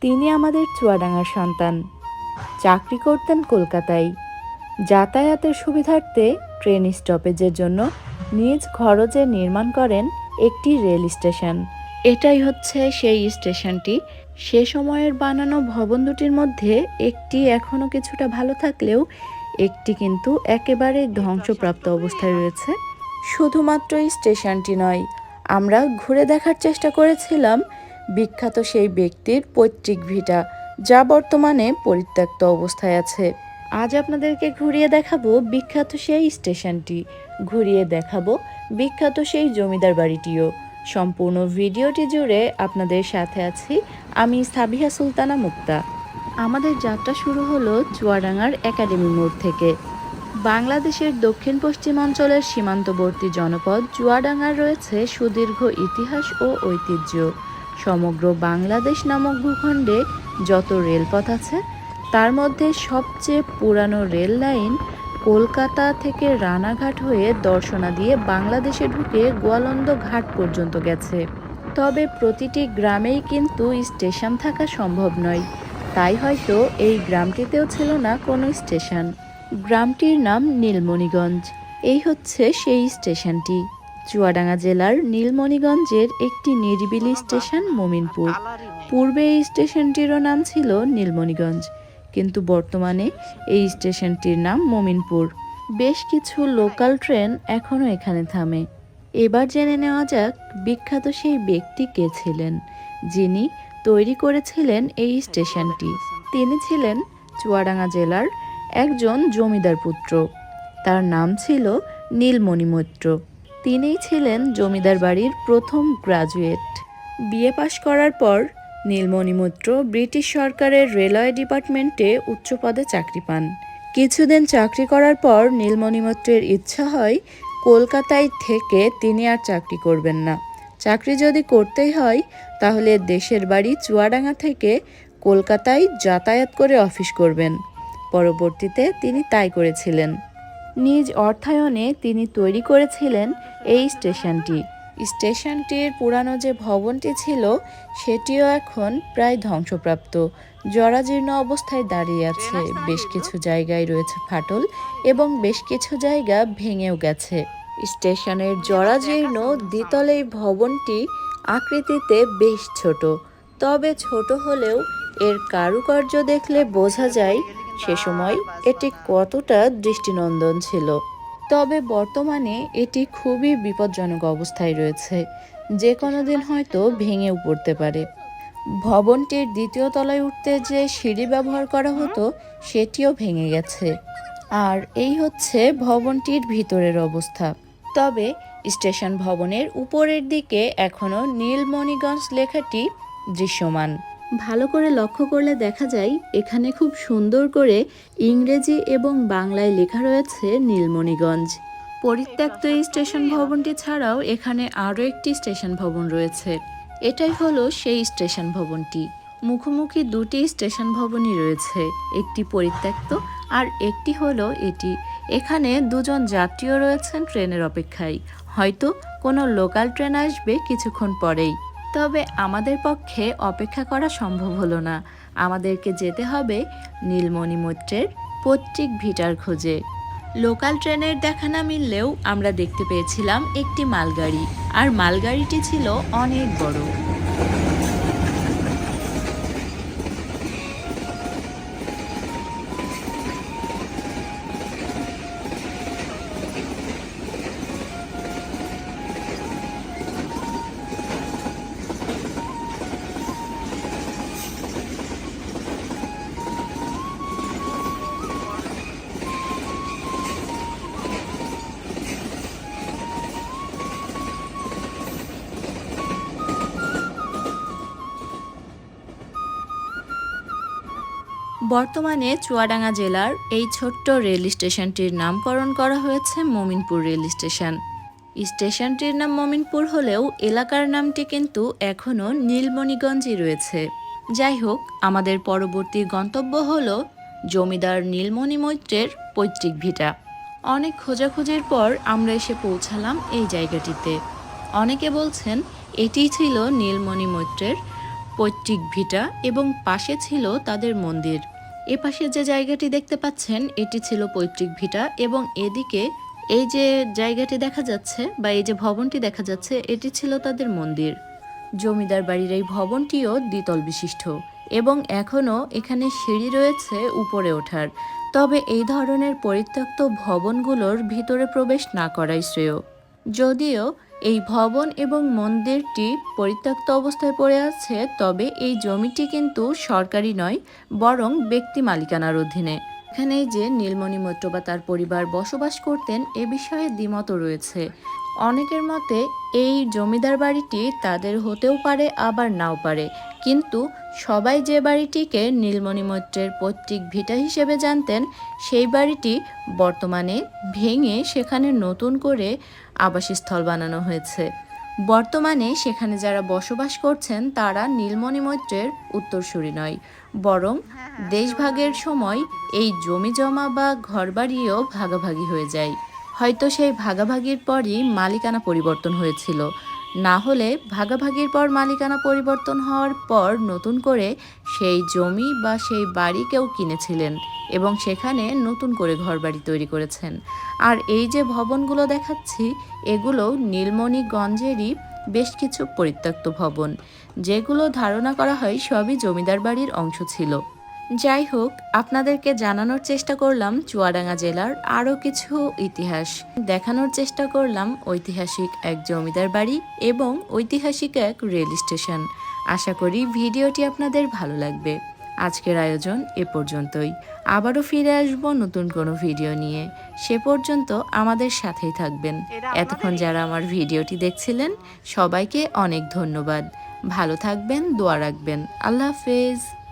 তিনি আমাদের চুয়াডাঙ্গার সন্তান। চাকরি করতেন কলকাতায়। যাতায়াতের সুবিধার্থে ট্রেন স্টপেজের জন্য নিজ খরচে নির্মাণ করেন একটি রেল স্টেশন। এটাই হচ্ছে সেই স্টেশনটি। সে সময়ের বানানো ভবন দুটির মধ্যে একটি এখনও কিছুটা ভালো থাকলেও একটি কিন্তু একেবারে ধ্বংসপ্রাপ্ত অবস্থায় রয়েছে। শুধুমাত্র স্টেশনটি নয়, আমরা ঘুরে দেখার চেষ্টা করেছিলাম বিখ্যাত সেই ব্যক্তির পৈতৃক ভিটা, যা বর্তমানে পরিত্যক্ত অবস্থায় আছে। আজ আপনাদেরকে ঘুরিয়ে দেখাবো বিখ্যাত সেই স্টেশনটি। ঘুরিয়ে দেখাবো বিখ্যাত সেই জমিদার বাড়িটিও। সম্পূর্ণ ভিডিওটি জুড়ে আপনাদের সাথে আছি আমি সাবিহা সুলতানা মুক্তা। আমাদের যাত্রা শুরু হলো চুয়াডাঙ্গার একাডেমি মোড় থেকে। বাংলাদেশের দক্ষিণ পশ্চিমাঞ্চলের সীমান্তবর্তী জনপদ চুয়াডাঙ্গার রয়েছে সুদীর্ঘ ইতিহাস ও ঐতিহ্য। সমগ্র বাংলাদেশ নামক ভূখণ্ডে যত রেলপথ আছে, তার মধ্যে সবচেয়ে পুরানো রেল লাইন কলকাতা থেকে রানাঘাট হয়ে দর্শনা দিয়ে বাংলাদেশে ঢুকে গোয়ালন্দ ঘাট পর্যন্ত গেছে। তবে প্রতিটি গ্রামেই কিন্তু স্টেশন থাকা সম্ভব নয়। তাই হয়তো এই গ্রামটিতেও ছিল না কোনো স্টেশন। গ্রামটির নাম নীলমণিগঞ্জ। এই হচ্ছে সেই স্টেশনটি। চুয়াডাঙ্গা জেলার নীলমণিগঞ্জের একটি নিরিবিলি স্টেশন মোমিনপুর। পূর্বে এই স্টেশনটিরও নাম ছিল নীলমণিগঞ্জ, কিন্তু বর্তমানে এই স্টেশনটির নাম মোমিনপুর। বেশ কিছু লোকাল ট্রেন এখনও এখানে থামে। এবার জেনে নেওয়া যাক বিখ্যাত সেই ব্যক্তি কে ছিলেন, যিনি তৈরি করেছিলেন এই স্টেশনটি। তিনি ছিলেন চুয়াডাঙ্গা জেলার একজন জমিদার পুত্র। তার নাম ছিল নীলমণি মৈত্র। তিনিই ছিলেন জমিদার বাড়ির প্রথম গ্রাজুয়েট। বিএ পাশ করার পর নীলমণি মৈত্র ব্রিটিশ সরকারের রেলওয়ে ডিপার্টমেন্টে উচ্চ পদে চাকরি পান। কিছুদিন চাকরি করার পর নীলমণি মৈত্রের ইচ্ছা হয় কলকাতায় থেকে তিনি আর চাকরি করবেন না। চাকরি যদি করতেই হয়, তাহলে দেশের বাড়ি চুয়াডাঙ্গা থেকে কলকাতায় যাতায়াত করে অফিস করবেন। পরবর্তীতে তিনি তাই করেছিলেন। নিজ অর্থায়নে তিনি তৈরি করেছিলেন এই স্টেশনটি। স্টেশনটির পুরানো যে ভবনটি ছিল, সেটিও এখন প্রায় ধ্বংসপ্রাপ্ত। জরাজীর্ণ অবস্থায় দাঁড়িয়ে আছে। বেশ কিছু জায়গায় রয়েছে ফাটল এবং বেশ কিছু জায়গা ভেঙেও গেছে। স্টেশনের জরাজীর্ণ দ্বিতল এই ভবনটি আকৃতিতে বেশ ছোট। তবে ছোট হলেও এর কারুকার্য দেখলে বোঝা যায় সে সময় এটি কতটা দৃষ্টিনন্দন ছিল। তবে বর্তমানে এটি খুবই বিপজ্জনক অবস্থায় রয়েছে। যে কোনো দিন হয়তো ভেঙেও পড়তে পারে। ভবনটির দ্বিতীয় তলায় উঠতে যে সিঁড়ি ব্যবহার করা হতো, সেটিও ভেঙে গেছে। আর এই হচ্ছে ভবনটির ভিতরের অবস্থা। তবে স্টেশন ভবনের উপরের দিকে এখনও নীলমণিগঞ্জ লেখাটি দৃশ্যমান। ভালো করে লক্ষ্য করলে দেখা যায় এখানে খুব সুন্দর করে ইংরেজি এবং বাংলায় লেখা রয়েছে নীলমণিগঞ্জ। পরিত্যক্ত এই স্টেশন ভবনটি ছাড়াও এখানে আরও একটি স্টেশন ভবন রয়েছে। এটাই হলো সেই স্টেশন ভবনটি। মুখোমুখি দুটি স্টেশন ভবনই রয়েছে, একটি পরিত্যক্ত আর একটি হলো এটি। এখানে দুজন যাত্রীও রয়েছেন ট্রেনের অপেক্ষায়। হয়তো কোনো লোকাল ট্রেন আসবে কিছুক্ষণ পরেই। তবে আমাদের পক্ষে অপেক্ষা করা সম্ভব হলো না। আমাদেরকে যেতে হবে নীলমণি মৈত্রের পৈতৃক ভিটার খোঁজে। লোকাল ট্রেনের দেখা না মিললেও আমরা দেখতে পেয়েছিলাম একটি মালগাড়ি। আর মালগাড়িটি ছিল অনেক বড়। বর্তমানে চুয়াডাঙ্গা জেলার এই ছোট্ট রেল স্টেশনটির নামকরণ করা হয়েছে মমিনপুর রেল স্টেশন। স্টেশনটির নাম মমিনপুর হলেও এলাকার নামটি কিন্তু এখনও নীলমণিগঞ্জই রয়েছে। যাই হোক, আমাদের পরবর্তী গন্তব্য হল জমিদার নীলমণি মৈত্রের পৈতৃক ভিটা। অনেক খোঁজাখুঁজির পর আমরা এসে পৌঁছালাম এই জায়গাটিতে। অনেকে বলছেন এটিই ছিল নীলমণি মৈত্রের পৈতৃক ভিটা এবং পাশে ছিল তাদের মন্দির। এপাশে যে জায়গাটি দেখতে পাচ্ছেন, এটি ছিল পৈতৃক ভিটা এবং এদিকে এই যে জায়গাটি দেখা যাচ্ছে বা এই যে ভবনটি দেখা যাচ্ছে, এটি ছিল তাদের মন্দির। জমিদার বাড়ির এই ভবনটিও দ্বিতল বিশিষ্ট এবং এখনও এখানে সিঁড়ি রয়েছে উপরে ওঠার। তবে এই ধরনের পরিত্যক্ত ভবনগুলোর ভিতরে প্রবেশ না করাই শ্রেয়। যদিও এই ভবন এবং মন্দিরটি পরিত্যক্ত অবস্থায় পড়ে আছে, তবে এই জমিটি কিন্তু সরকারি নয়, বরং ব্যক্তি মালিকানার অধীনে। এখানে যে নীলমণি মৈত্র বা তার পরিবার বসবাস করতেন, এ বিষয়ে দ্বিমত রয়েছে। অনেকের মতে এই জমিদার বাড়িটি তাদের হতেও পারে, আবার নাও পারে। কিন্তু সবাই যে বাড়িটিকে নীলমণি মৈত্রের পৈতৃক ভিটা হিসেবে জানতেন, সেই বাড়িটি বর্তমানে ভেঙে সেখানে নতুন করে আবাসস্থল বানানো হয়েছে। বর্তমানে সেখানে যারা বসবাস করছেন, তারা নীলমণি মৈত্রের উত্তরসূরি নয়। বরং দেশভাগের সময় এই জমি জমা বা ঘরবাড়িও ভাগাভাগি হয়ে যায়। হয়তো সেই ভাগাভাগির পরই মালিকানা পরিবর্তন হয়েছিল। না হলে ভাগাভাগির পর মালিকানা পরিবর্তন হওয়ার পর নতুন করে সেই জমি বা সেই বাড়ি কেউ কিনেছিলেন এবং সেখানে নতুন করে ঘরবাড়ি তৈরি করেছেন। আর এই যে ভবনগুলো দেখাচ্ছি এগুলো নীলমণিগঞ্জেরই বেশ কিছু পরিত্যক্ত ভবন। যেগুলো ধারণা করা হয় সবই জমিদার বাড়ির অংশ ছিল। যাই হোক আপনাদেরকে জানানোর চেষ্টা করলাম চুয়াডাঙ্গা জেলার আরও কিছু ইতিহাস। দেখানোর চেষ্টা করলাম ঐতিহাসিক এক জমিদার বাড়ি এবং ঐতিহাসিক এক রেল স্টেশন। আশা করি ভিডিওটি আপনাদের ভালো লাগবে। আজকের আয়োজন এ পর্যন্তই। আবারও ফিরে আসব নতুন কোনো ভিডিও নিয়ে। সে পর্যন্ত আমাদের সাথেই থাকবেন। এতক্ষণ যারা আমার ভিডিওটি দেখছিলেন সবাইকে অনেক ধন্যবাদ। ভালো থাকবেন দোয়া রাখবেন। আল্লাহ হাফেজ।